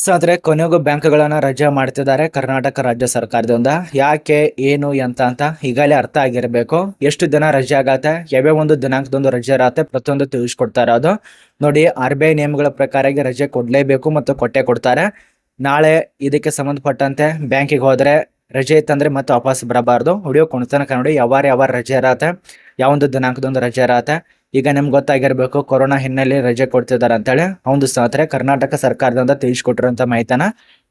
So ಆದರೆ ಕೊನೆಗೂ ಬ್ಯಾಂಕ್ಗಳನ್ನು ರಜೆ ಮಾಡ್ತಿದ್ದಾರೆ ಕರ್ನಾಟಕ ರಾಜ್ಯ ಸರ್ಕಾರದಿಂದ. ಯಾಕೆ, ಏನು, ಎಂತ ಅಂತ ಈಗಾಗಲೇ ಅರ್ಥ ಆಗಿರಬೇಕು. ಎಷ್ಟು ದಿನ ರಜೆ ಆಗತ್ತೆ, ಯಾವ್ಯಾವ ಒಂದು ದಿನಾಂಕದೊಂದು ರಜೆ ಇರತ್ತೆ ಪ್ರತಿಯೊಂದು ತಿಳಿಸ್ಕೊಡ್ತಾ ಇರೋದು ನೋಡಿ, ಆರ್ ಬಿ ಐ ನಿಯಮಗಳ ಪ್ರಕಾರ ರಜೆ ಕೊಡ್ಲೇಬೇಕು ಮತ್ತು ಕೊಟ್ಟೆ ಕೊಡ್ತಾರೆ. ನಾಳೆ ಇದಕ್ಕೆ ಸಂಬಂಧಪಟ್ಟಂತೆ ಬ್ಯಾಂಕಿಗೆ ಹೋದರೆ ರಜೆ ಇತ್ತಂದ್ರೆ ಮತ್ತೆ ವಾಪಸ್ ಬರಬಾರ್ದು. ಹುಡಿಯೋ ಕೊಡ್ತಾನೆ ನೋಡಿ, ಯಾವಾರ ಯಾವ ರಜೆ ಇರತ್ತೆ, ಯಾವೊಂದು ದಿನಾಂಕದೊಂದು ರಜೆ ಇರತ್ತೆ. ಈಗ ನಿಮ್ಗೆ ಗೊತ್ತಾಗಿರ್ಬೇಕು, ಕೊರೋನಾ ಹಿನ್ನೆಲೆ ರಜೆ ಕೊಡ್ತಿದ್ದಾರೆ ಅಂತೇಳಿ ಒಂದು ಸಾತ್ರೆ ಕರ್ನಾಟಕ ಸರ್ಕಾರದಿಂದ ತಿಳಿಸ್ಕೊಟ್ಟಿರೋಂಥ ಮಾಹಿತಿನ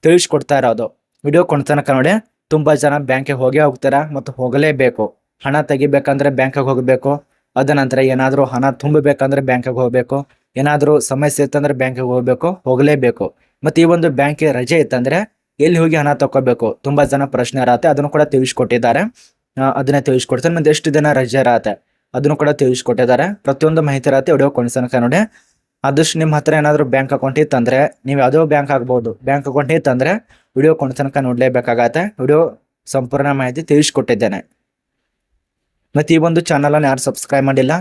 ತಿಳಿಸ್ಕೊಡ್ತಾ ಇರೋದು. ವಿಡಿಯೋ ಕೊಡ್ತಾನಕ ನೋಡಿ, ತುಂಬಾ ಜನ ಬ್ಯಾಂಕಿಗೆ ಹೋಗೇ ಹೋಗ್ತಾರ ಮತ್ತು ಹೋಗಲೇಬೇಕು. ಹಣ ತೆಗಿಬೇಕಂದ್ರೆ ಬ್ಯಾಂಕಿಗೆ ಹೋಗಬೇಕು, ಅದ ನಂತರ ಏನಾದರೂ ಹಣ ತುಂಬಬೇಕಂದ್ರೆ ಬ್ಯಾಂಕಿಗೆ ಹೋಗಬೇಕು, ಏನಾದರೂ ಸಮಸ್ಯೆ ಇತ್ತಂದ್ರೆ ಬ್ಯಾಂಕಿಗೆ ಹೋಗಬೇಕು, ಹೋಗಲೇಬೇಕು. ಮತ್ತೆ ಈ ಒಂದು ಬ್ಯಾಂಕಿಗೆ ರಜೆ ಇತ್ತಂದ್ರೆ ಎಲ್ಲಿ ಹೋಗಿ ಹಣ ತಗೋಬೇಕು ತುಂಬಾ ಜನ ಪ್ರಶ್ನೆ ಇರತ್ತೆ, ಅದನ್ನು ಕೂಡ ತಿಳಿಸ್ಕೊಟ್ಟಿದ್ದಾರೆ. ಅದನ್ನ ತಿಳಿಸ್ಕೊಡ್ತಾರೆ ಮತ್ತೆ ಎಷ್ಟು ದಿನ ರಜೆ ಇರತ್ತೆ? ಅದನ್ನು ಕೂಡ ತಿಳಿಸ್ಕೊಟ್ಟಿದ್ದಾರೆ. ಪ್ರತಿಯೊಂದು ಮಾಹಿತಿ ಇರತ್ತೆ ವಿಡಿಯೋ ಕೊನೆಸನಕ ನೋಡಿ. ಆದಷ್ಟು ನಿಮ್ಮ ಹತ್ರ ಏನಾದರೂ ಬ್ಯಾಂಕ್ ಅಕೌಂಟ್ ಇತ್ತಂದ್ರೆ, ನೀವು ಯಾವುದೋ ಬ್ಯಾಂಕ್ ಆಗ್ಬೋದು. ಬ್ಯಾಂಕ್ ಅಕೌಂಟ್ ಇತ್ತಂದ್ರೆ ವಿಡಿಯೋ ಕೊನೆಸನಕ ನೋಡಲೇಬೇಕಾಗತ್ತೆ. ವಿಡಿಯೋ ಸಂಪೂರ್ಣ ಮಾಹಿತಿ ತಿಳಿಸ್ಕೊಟ್ಟಿದ್ದೇನೆ. ಮತ್ತೆ ಈ ಒಂದು ಚಾನಲನ್ನು ಯಾರು ಸಬ್ಸ್ಕ್ರೈಬ್ ಮಾಡಿಲ್ಲ,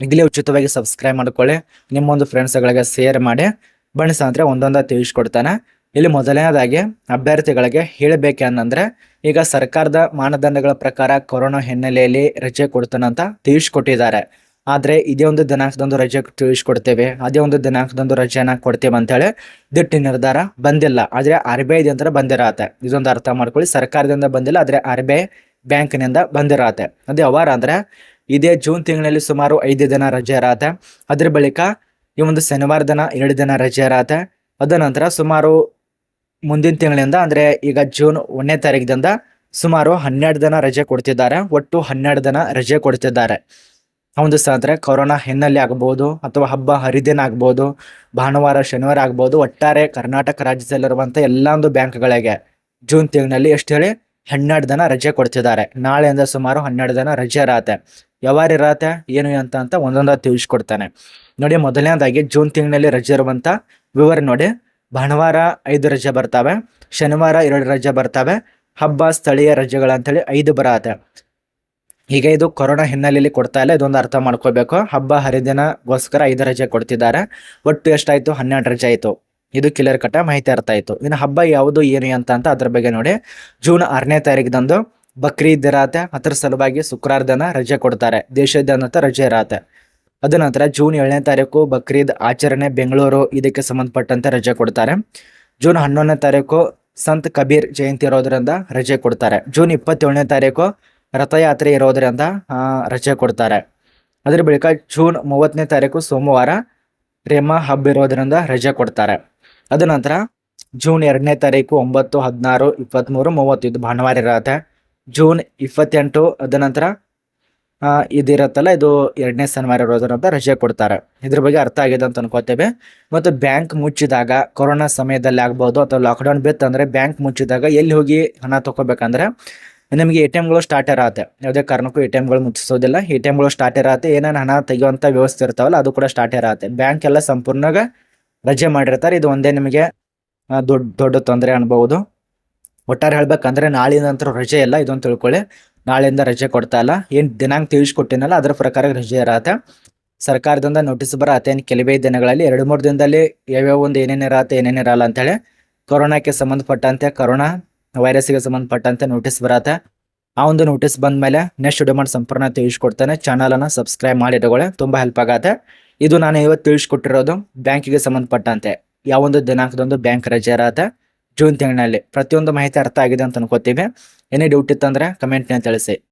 ಈಗಲೇ ಉಚಿತವಾಗಿ ಸಬ್ಸ್ಕ್ರೈಬ್ ಮಾಡ್ಕೊಳ್ಳಿ. ನಿಮ್ಮೊಂದು ಫ್ರೆಂಡ್ಸ್ಗಳಿಗೆ ಶೇರ್ ಮಾಡಿ. ಬಣ್ಣ ಅಂದರೆ ಒಂದೊಂದ ತಿಳಿಸ್ಕೊಡ್ತಾನೆ. ಇಲ್ಲಿ ಮೊದಲನೇದಾಗಿ ಅಭ್ಯರ್ಥಿಗಳಿಗೆ ಹೇಳಬೇಕೇನಂದ್ರೆ ಈಗ ಸರ್ಕಾರದ ಮಾನದಂಡಗಳ ಪ್ರಕಾರ ಕೊರೋನಾ ಹಿನ್ನೆಲೆಯಲ್ಲಿ ರಜೆ ಕೊಡ್ತಾನಂತ ತಿಳಿಸ್ಕೊಟ್ಟಿದ್ದಾರೆ. ಆದ್ರೆ ಇದೇ ಒಂದು ದಿನಾಂಕದೊಂದು ರಜೆ ತಿಳಿಸ್ಕೊಡ್ತೇವೆ. ಅದೇ ಒಂದು ದಿನಾಂಕದೊಂದು ರಜೆನ ಕೊಡ್ತೇವೆ ಅಂತೇಳಿ ದಿಟ್ಟಿ ನಿರ್ಧಾರ ಬಂದಿಲ್ಲ. ಆದ್ರೆ ಆರ್ ಬಿ ಐದಿಂದ ಬಂದಿರತ್ತೆ. ಇದೊಂದು ಅರ್ಥ ಮಾಡ್ಕೊಳ್ಳಿ. ಸರ್ಕಾರದಿಂದ ಬಂದಿಲ್ಲ, ಆದ್ರೆ ಆರ್ ಬಿ ಐ ಬ್ಯಾಂಕ್ನಿಂದ ಬಂದಿರತ್ತೆ. ಅದು ಯಾವಾರ ಅಂದ್ರೆ ಇದೇ ಜೂನ್ ತಿಂಗಳಲ್ಲಿ ಸುಮಾರು ಐದು ದಿನ ರಜೆ ಇರತ್ತೆ. ಅದ್ರ ಬಳಿಕ ಈ ಒಂದು ಶನಿವಾರ ದಿನ ಎರಡು ದಿನ ರಜೆ ಇರತ್ತೆ. ಅದ ನಂತರ ಸುಮಾರು ಮುಂದಿನ ತಿಂಗಳಿಂದ, ಅಂದ್ರೆ ಈಗ ಜೂನ್ ಒಂದನೇ ತಾರೀಕಿನಿಂದ ಸುಮಾರು ಹನ್ನೆರಡು ದಿನ ರಜೆ ಕೊಡ್ತಿದ್ದಾರೆ. ಒಟ್ಟು ಹನ್ನೆರಡು ದಿನ ರಜೆ ಕೊಡ್ತಿದ್ದಾರೆ. ಒಂದು ಸಹ ಅಂದರೆ ಕೊರೋನಾ ಹಿನ್ನೆಲೆ ಆಗ್ಬೋದು, ಅಥವಾ ಹಬ್ಬ ಹರಿದಿನ ಆಗ್ಬೋದು, ಭಾನುವಾರ, ಶನಿವಾರ ಆಗ್ಬೋದು, ಒಟ್ಟಾರೆ ಕರ್ನಾಟಕ ರಾಜ್ಯದಲ್ಲಿರುವಂಥ ಎಲ್ಲ ಒಂದು ಬ್ಯಾಂಕ್ಗಳಿಗೆ ಜೂನ್ ತಿಂಗಳಲ್ಲಿ ಎಷ್ಟು ಹೇಳಿ ಹನ್ನೆರಡು ದಿನ ರಜೆ ಕೊಡ್ತಿದ್ದಾರೆ. ನಾಳೆಯಿಂದ ಸುಮಾರು ಹನ್ನೆರಡು ದಿನ ರಜೆ ಇರತ್ತೆ. ಯಾವಾಗ ಇರತ್ತೆ, ಏನು ಅಂತ ಅಂತ ಒಂದೊಂದ ತಿಳಿಸ್ಕೊಡ್ತಾನೆ. ನೋಡಿ, ಮೊದಲನೇದಾಗಿ ಜೂನ್ ತಿಂಗಳಲ್ಲಿ ರಜೆ ಇರುವಂತ ವಿವರ ನೋಡಿ. ಭಾನುವಾರ ಐದು ರಜೆ ಬರ್ತಾವೆ, ಶನಿವಾರ ಎರಡು ರಜೆ ಬರ್ತಾವೆ, ಹಬ್ಬ ಸ್ಥಳೀಯ ರಜೆಗಳಂತೇಳಿ ಐದು ಬರತ್ತೆ. ಈಗ ಇದು ಕೊರೋನಾ ಹಿನ್ನೆಲೆಯಲ್ಲಿ ಕೊಡ್ತಾ ಇಲ್ಲ, ಇದೊಂದು ಅರ್ಥ ಮಾಡ್ಕೋಬೇಕು. ಹಬ್ಬ ಹರಿದಿನಗೋಸ್ಕರ ಐದು ರಜೆ ಕೊಡ್ತಿದ್ದಾರೆ, ಒಟ್ಟು ಎಷ್ಟಾಯಿತು? ಹನ್ನೆರಡು ರಜೆ ಆಯಿತು. ಇದು ಕ್ಲಿಯರ್ ಕಟ್ಟ ಮಾಹಿತಿ ಅರ್ಥ ಆಯ್ತು. ಇನ್ನು ಹಬ್ಬ ಯಾವುದು, ಏನು ಅಂತ ಅಂತ ಅದ್ರ ಬಗ್ಗೆ ನೋಡಿ. ಜೂನ್ ಆರನೇ ತಾರೀಕಿದಂದು ಬಕ್ರೀದ್ ಇರತ್ತೆ ಅದ್ರ ಸಲುವಾಗಿ ಶುಕ್ರವಾರ ರಜೆ ಕೊಡ್ತಾರೆ. ದೇಶಾದ್ಯಂತ ರಜೆ ಇರತ್ತೆ. ಅದ ನಂತರ ಜೂನ್ ಏಳನೇ ತಾರೀಕು ಬಕ್ರೀದ್ ಆಚರಣೆ ಬೆಂಗಳೂರು, ಇದಕ್ಕೆ ಸಂಬಂಧಪಟ್ಟಂತೆ ರಜೆ ಕೊಡ್ತಾರೆ. ಜೂನ್ ಹನ್ನೊಂದನೇ ತಾರೀಕು ಸಂತ್ ಕಬೀರ್ ಜಯಂತಿ ಇರೋದ್ರಿಂದ ರಜೆ ಕೊಡ್ತಾರೆ. ಜೂನ್ ಇಪ್ಪತ್ತೇಳನೇ ತಾರೀಕು ರಥಯಾತ್ರೆ ಇರೋದ್ರಿಂದ ರಜೆ ಕೊಡ್ತಾರೆ. ಅದರ ಬಳಿಕ ಜೂನ್ ಮೂವತ್ತನೇ ತಾರೀಕು ಸೋಮವಾರ ರೇಮ ಹಬ್ಬ ಇರೋದ್ರಿಂದ ರಜೆ ಕೊಡ್ತಾರೆ. ಅದ ನಂತರ ಜೂನ್ ಎರಡನೇ ತಾರೀಕು ಒಂಬತ್ತು ಹದಿನಾರು ಇಪ್ಪತ್ತ್ಮೂರು ಮೂವತ್ತೈದು ಭಾನುವಾರ ಇರುತ್ತೆ. ಜೂನ್ ಇಪ್ಪತ್ತೆಂಟು ಅದ ನಂತರ ಇದಿರತ್ತಲ್ಲ, ಇದು ಎರಡನೇ ಶನಿವಾರ ಇರೋದ್ರಿಂದ ರಜೆ ಕೊಡ್ತಾರೆ. ಇದ್ರ ಬಗ್ಗೆ ಅರ್ಥ ಆಗಿದೆ ಅಂತ ಅನ್ಕೋತೇವೆ ಮತ್ತು ಬ್ಯಾಂಕ್ ಮುಚ್ಚಿದಾಗ, ಕೊರೋನಾ ಸಮಯದಲ್ಲಿ ಆಗ್ಬೋದು ಅಥವಾ ಲಾಕ್ಡೌನ್ ಬಿತ್ತಂದ್ರೆ ಬ್ಯಾಂಕ್ ಮುಚ್ಚಿದಾಗ ಎಲ್ಲಿ ಹೋಗಿ ಹಣ ತೊಗೋಬೇಕಂದ್ರೆ ನಿಮಗೆ ಎ ಟಿ ಎಮ್ಗಳು ಸ್ಟಾರ್ಟ್ ಇರತ್ತೆ ಯಾವುದೇ ಕಾರಣಕ್ಕೂ ಎ ಟಿ ಎಮ್ಗಳು ಮುಚ್ಚಿಸೋದಿಲ್ಲ. ಎ ಟಿ ಎಮ್ಗಳು ಸ್ಟಾರ್ಟ್ ಇರತ್ತೆ ಏನೇನು ಹಣ ತೆಗೆಯುವಂಥ ವ್ಯವಸ್ಥೆ ಇರ್ತಾವಲ್ಲ, ಅದು ಕೂಡ ಸ್ಟಾರ್ಟ್ ಇರತ್ತೆ ಬ್ಯಾಂಕ್ ಎಲ್ಲ ಸಂಪೂರ್ಣಾಗ ರಜೆ ಮಾಡಿರ್ತಾರೆ. ಇದು ಒಂದೇ ನಿಮಗೆ ದೊಡ್ಡ ದೊಡ್ಡ ತೊಂದರೆ ಅನ್ಬಹುದು. ಒಟ್ಟಾರೆ ಹೇಳ್ಬೇಕಂದ್ರೆ ನಾಳಿನ ನಂತರ ರಜೆ ಇಲ್ಲ ಇದೊಂದು ತಿಳ್ಕೊಳ್ಳಿ. ನಾಳೆಯಿಂದ ರಜೆ ಕೊಡ್ತಾ ಇಲ್ಲ. ಏನು ದಿನಾಂಕ ತಿಳಿಸ್ಕೊಟ್ಟಿನಲ್ಲ, ಅದರ ಪ್ರಕಾರ ರಜೆ ಇರತ್ತೆ. ಸರ್ಕಾರದಿಂದ ನೋಟಿಸ್ ಬರತ್ತೆ ಏನು ಕೆಲವೇ ದಿನಗಳಲ್ಲಿ ಎರಡು, ಮೂರು ದಿನದಲ್ಲಿ ಯಾವ್ಯಾವ ಒಂದು ಏನೇನು ಇರತ್ತೆ, ಏನೇನು ಇರಲ್ಲ ಅಂತೇಳಿ ಕೊರೋನಾಕ್ಕೆ ಸಂಬಂಧಪಟ್ಟಂತೆ, ಕೊರೋನಾ ವೈರಸ್ಗೆ ಸಂಬಂಧಪಟ್ಟಂತೆ ನೋಟಿಸ್ ಬರತ್ತೆ. ಆ ಒಂದು ನೋಟಿಸ್ ಬಂದ ಮೇಲೆ ನೆಕ್ಸ್ಟ್ ವಿಡಿಯೋ ಮಾಡಿ ಸಂಪೂರ್ಣ ತಿಳಿಸ್ಕೊಡ್ತಾನೆ. ಚಾನಲನ್ನು ಸಬ್ಸ್ಕ್ರೈಬ್ ಮಾಡಿ ಇಟ್ಕೊಳ್ಳಿ, ತುಂಬ ಹೆಲ್ಪ್ ಆಗತ್ತೆ. ಇದು ನಾನು ಇವತ್ತು ತಿಳಿಸ್ಕೊಟ್ಟಿರೋದು ಬ್ಯಾಂಕಿಗೆ ಸಂಬಂಧಪಟ್ಟಂತೆ. ಯಾವೊಂದು ದಿನಾಂಕದೊಂದು ಬ್ಯಾಂಕ್ ರಜೆ ಇರತ್ತೆ. ಜೂನ್ ತಿಂಗಳಲ್ಲಿ ಪ್ರತಿಯೊಂದು ಮಾಹಿತಿ ಅರ್ಥ ಆಗಿದೆ ಅಂತ ಅನ್ಕೋತೀವಿ ಏನೇ ಡೌಟ್ ಇತ್ತಂದ್ರೆ ಕಮೆಂಟ್ನ ತಿಳಿಸಿ.